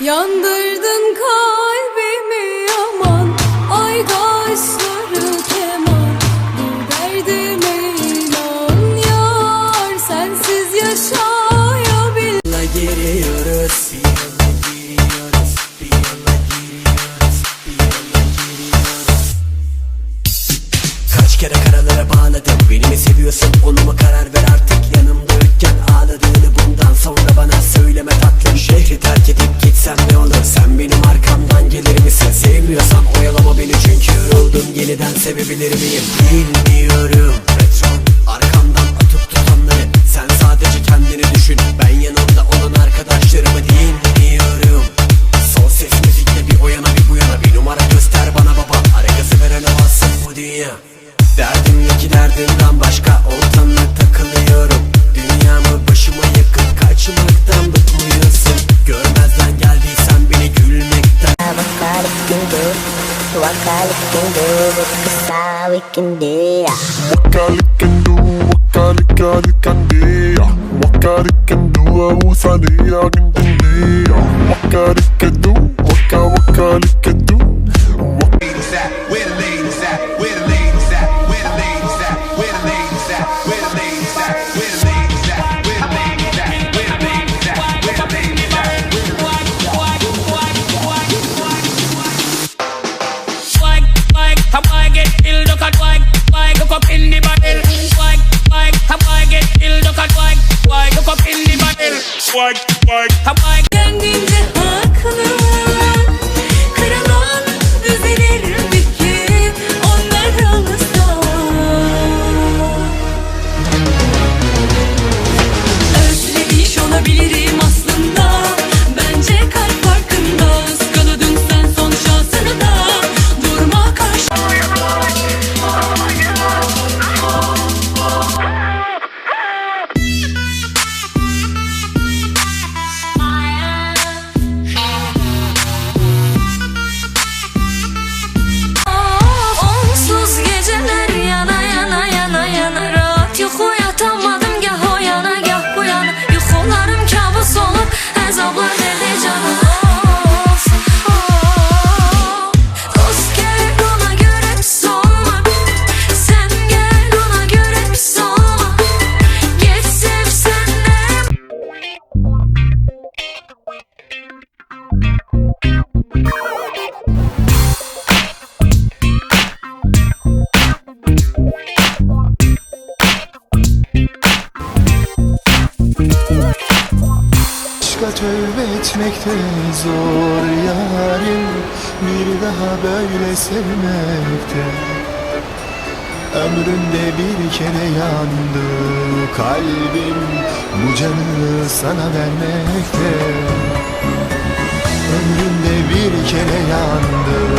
Yandırdın kalbi bilir miyim? So what Kali can do, what Kali can do What Kali can do, what Kali Kali can do What Kali can do, what Kali can do What Kali can do, what Kali can do like, like, I like. tövbe etmek de zor yarim Bir daha böyle sevmekte. Ömrümde bir kere yandı kalbim Bu canı sana vermekte. Ömrümde bir kere yandı